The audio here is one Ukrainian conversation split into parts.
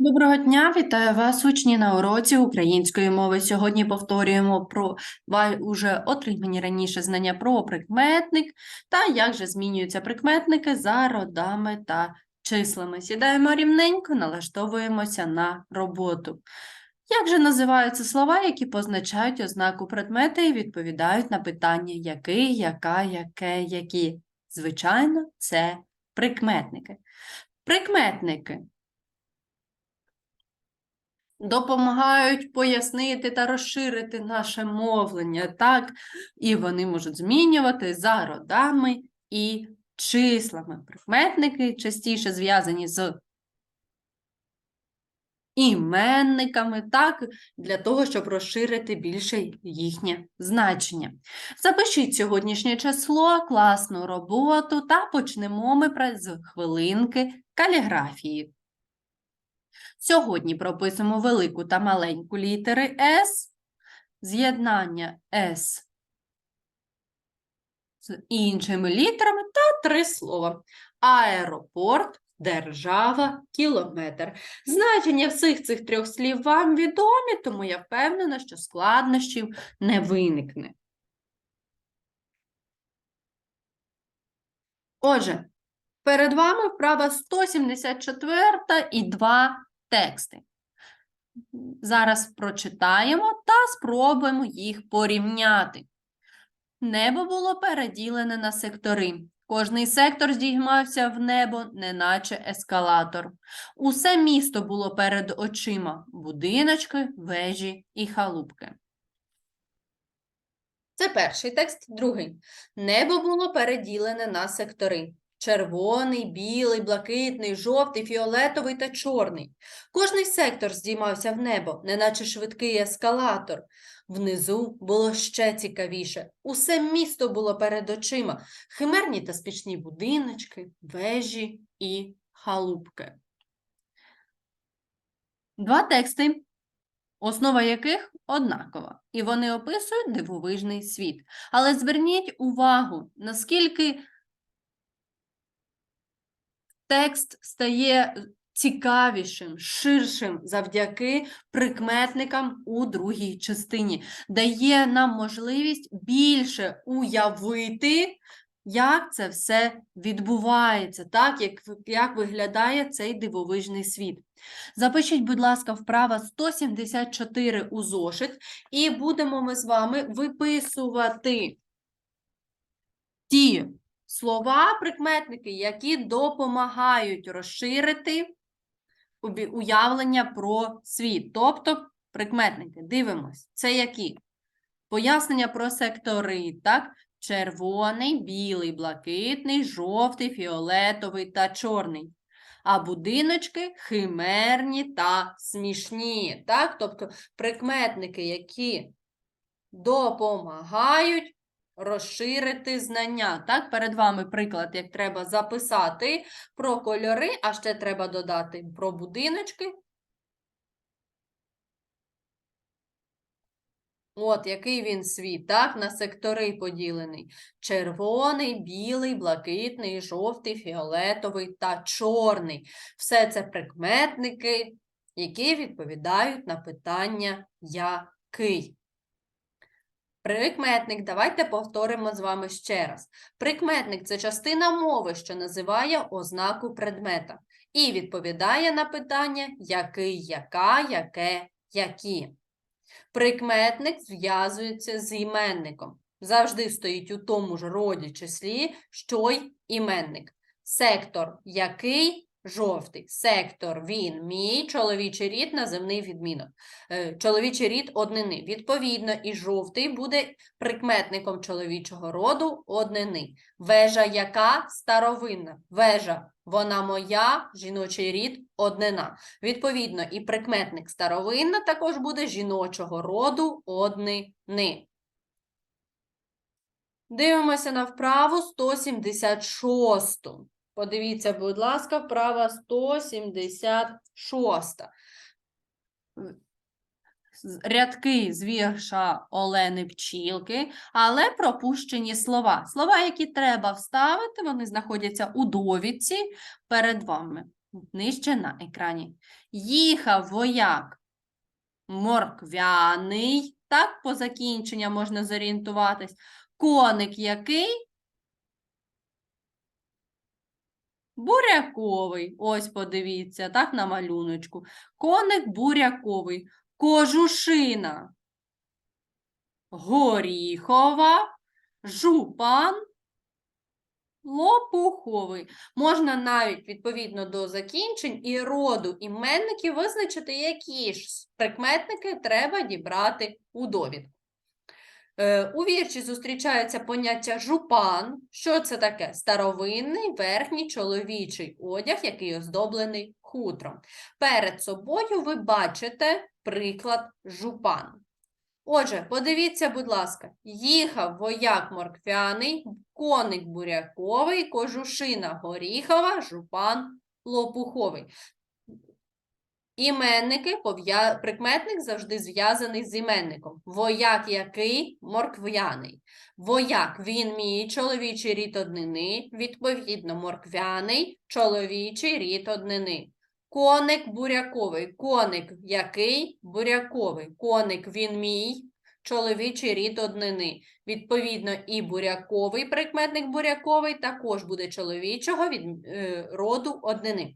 Доброго дня, вітаю вас, учні на уроці української мови. Сьогодні повторюємо про уже отримані раніше знання про прикметник та як же змінюються прикметники за родами та числами. Сідаємо рівненько, налаштовуємося на роботу. Як же називаються слова, які позначають ознаку предмета і відповідають на питання який, яка, яке, які? Звичайно, це прикметники. Прикметники допомагають пояснити та розширити наше мовлення, так? І вони можуть змінювати за родами і числами. Прикметники частіше зв'язані з іменниками, так, для того, щоб розширити більше їхнє значення. Запишіть сьогоднішнє число, класну роботу та почнемо ми з хвилинки каліграфії. Сьогодні прописуємо велику та маленьку літери С, з'єднання С з іншими літерами та три слова. Аеропорт, держава, кілометр. Значення всіх цих трьох слів вам відомі, тому я впевнена, що складнощів не виникне. Отже, перед вами вправа 174 і два тексти. Зараз прочитаємо та спробуємо їх порівняти. Небо було переділене на сектори. Кожний сектор здіймався в небо, неначе ескалатор. Усе місто було перед очима будиночки, вежі і халупки. Це перший текст, другий. Небо було переділене на сектори. Червоний, білий, блакитний, жовтий, фіолетовий та чорний. Кожний сектор здіймався в небо, неначе швидкий ескалатор. Внизу було ще цікавіше. Усе місто було перед очима. Химерні та спічні будиночки, вежі і халупки. Два тексти, основа яких однакова, і вони описують дивовижний світ. Але зверніть увагу, наскільки текст стає цікавішим, ширшим завдяки прикметникам у другій частині, дає нам можливість більше уявити, як це все відбувається, так, як, як виглядає цей дивовижний світ. Запишіть, будь ласка, вправа 174 у зошит, і будемо ми з вами виписувати слова, прикметники, які допомагають розширити уявлення про світ. Тобто прикметники. Дивимось. Це які? Пояснення про сектори, так? Червоний, білий, блакитний, жовтий, фіолетовий та чорний. А будиночки химерні та смішні. Так? Тобто прикметники, які допомагають розширити знання. Так, перед вами приклад, як треба записати про кольори, а ще треба додати про будиночки. От, який він світ, так, на сектори поділений. Червоний, білий, блакитний, жовтий, фіолетовий та чорний. Все це прикметники, які відповідають на питання який. Прикметник, давайте повторимо з вами ще раз. Прикметник це частина мови, що називає ознаку предмета і відповідає на питання який, яка, яке, які. Прикметник зв'язується з іменником. Завжди стоїть у тому ж роді числі, що й іменник. Сектор який жовтий. Сектор він мій, чоловічий рід наземний відмінок. Е, Чоловічий рід однини. Відповідно, і жовтий буде прикметником чоловічого роду однини. Вежа яка старовинна. Вежа вона моя, жіночий рід однина. Відповідно, і прикметник старовинна також буде жіночого роду однини. Дивимося на вправу 176. Подивіться, будь ласка, вправа 176. Рядки з вірша Олени Пчілки, але пропущені слова. Слова, які треба вставити, вони знаходяться у довідці перед вами. нижче на екрані. Їхав вояк морквяний. Так, по закінченню можна зорієнтуватись. Коник який? Буряковий. Ось подивіться, так, на малюночку. Коник буряковий. Кожушина. Горіхова. Жупан. Лопуховий. Можна навіть відповідно до закінчень і роду іменників визначити, які ж прикметники треба дібрати у довідку. Е, У вірші зустрічається поняття жупан. Що це таке? Старовинний верхній чоловічий одяг, який оздоблений хутром. Перед собою ви бачите приклад жупан. Отже, подивіться, будь ласка, їхав вояк морквяний, коник буряковий, кожушина горіхова, жупан лопуховий. Іменники, пов'я- прикметник завжди зв'язаний з іменником. Вояк який? Морквяний. Вояк він мій чоловічий рід однини, відповідно, морквяний чоловічий рід однини. Коник буряковий. Коник який? Буряковий. Коник він мій чоловічий рід однини. Відповідно, і буряковий прикметник буряковий також буде чоловічого від е, роду однини.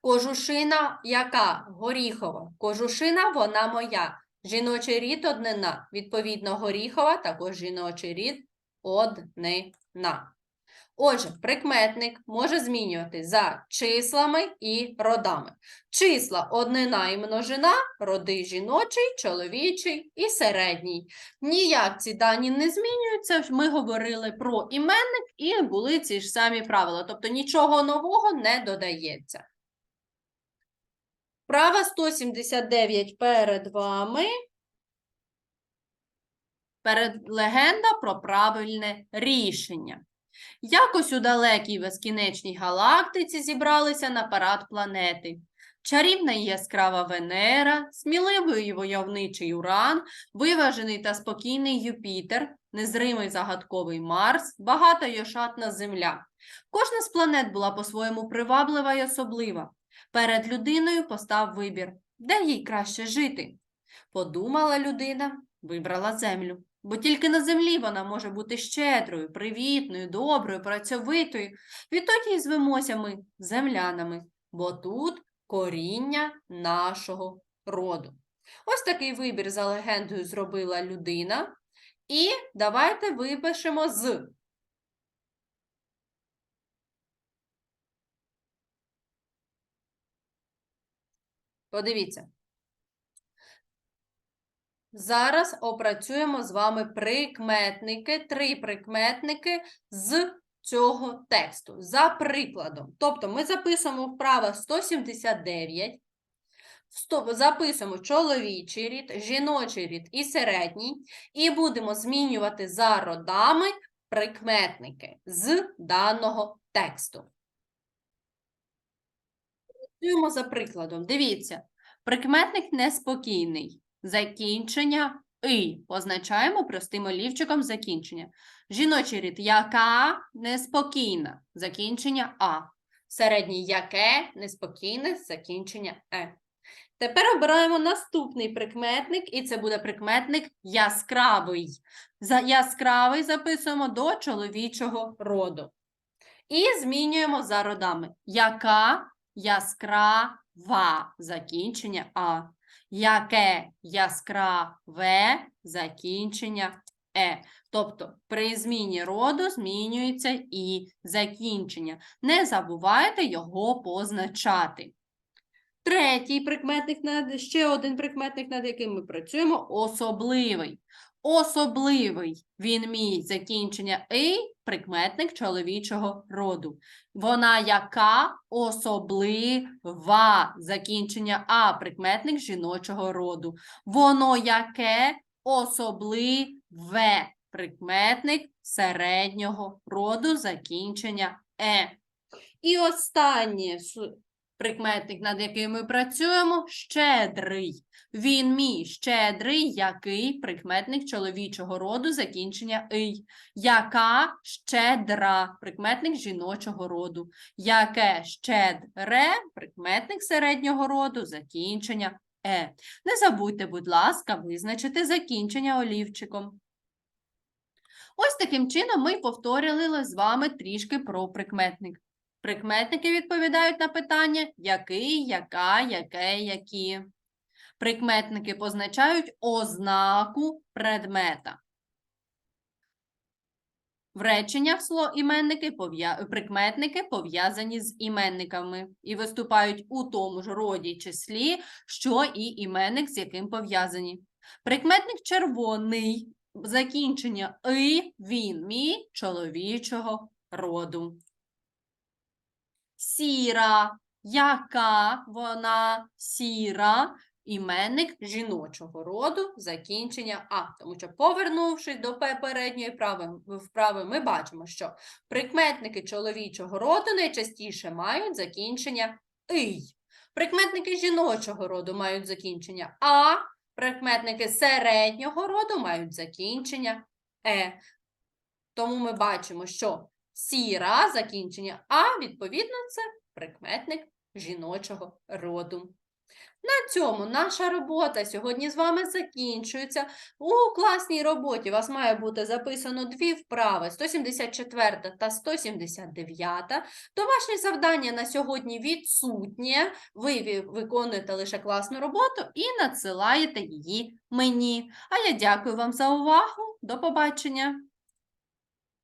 Кожушина яка? Горіхова. Кожушина вона моя. Жіночий рід однина. Відповідно, горіхова також жіночий рід однина. Отже, прикметник може змінювати за числами і родами. Числа однина і множина, роди жіночий, чоловічий і середній. Ніяк ці дані не змінюються. Ми говорили про іменник і були ці ж самі правила. Тобто нічого нового не додається. Права 179 перед вами. Перед легенда про правильне рішення. Якось у далекій безкінечній галактиці зібралися на парад планети. Чарівна і яскрава Венера, сміливий і войовничий Уран, виважений та спокійний Юпітер, незримий загадковий Марс, багата й ошатна Земля. Кожна з планет була по-своєму приваблива й особлива. Перед людиною постав вибір, де їй краще жити. Подумала людина, вибрала землю. Бо тільки на землі вона може бути щедрою, привітною, доброю, працьовитою. Відтоді й звемося ми землянами, бо тут коріння нашого роду. Ось такий вибір за легендою зробила людина. І давайте випишемо з. Подивіться. Зараз опрацюємо з вами прикметники, три прикметники з цього тексту. За прикладом. Тобто ми записуємо вправо 179, сто- записуємо чоловічий рід, жіночий рід і середній, і будемо змінювати за родами прикметники з даного тексту. Працюємо за прикладом. Дивіться, прикметник неспокійний. Закінчення «и». Позначаємо простим олівчиком закінчення. Жіночий рід яка неспокійна. Закінчення А. Середній яке неспокійне закінчення Е. Тепер обираємо наступний прикметник, і це буде прикметник яскравий. За яскравий записуємо до чоловічого роду. І змінюємо за родами. Яка яскрава закінчення А. Яке яскраве закінчення Е. Тобто при зміні роду змінюється і закінчення. Не забувайте його позначати. Третій прикметник, ще один прикметник, над яким ми працюємо, особливий. Особливий він мій закінчення «и» прикметник чоловічого роду. Вона яка особлива закінчення А прикметник жіночого роду. Воно яке особливе прикметник середнього роду закінчення Е. І останнє Прикметник, над яким ми працюємо, щедрий. Він мій щедрий, який прикметник чоловічого роду, закінчення ий. Яка щедра, прикметник жіночого роду. Яке щедре, прикметник середнього роду, закінчення е. Не забудьте, будь ласка, визначити закінчення олівчиком. Ось таким чином ми повторили з вами трішки про прикметник. Прикметники відповідають на питання який, яка, яке, які. Прикметники позначають ознаку предмета. В реченнях сло- іменники пов'я- прикметники пов'язані з іменниками і виступають у тому ж роді числі, що і іменник, з яким пов'язані. Прикметник червоний, закінчення и, він, мій, чоловічого роду. Сіра, яка вона сіра, іменник жіночого роду, закінчення А. Тому що, повернувшись до попередньої вправи, вправи, ми бачимо, що прикметники чоловічого роду найчастіше мають закінчення ий. Прикметники жіночого роду мають закінчення А, прикметники середнього роду мають закінчення Е. Тому ми бачимо, що сіра закінчення А, відповідно, це прикметник жіночого роду. На цьому наша робота сьогодні з вами закінчується. У класній роботі у вас має бути записано дві вправи 174 та 179. Домашнє завдання на сьогодні відсутнє. Ви виконуєте лише класну роботу і надсилаєте її мені. А я дякую вам за увагу. До побачення!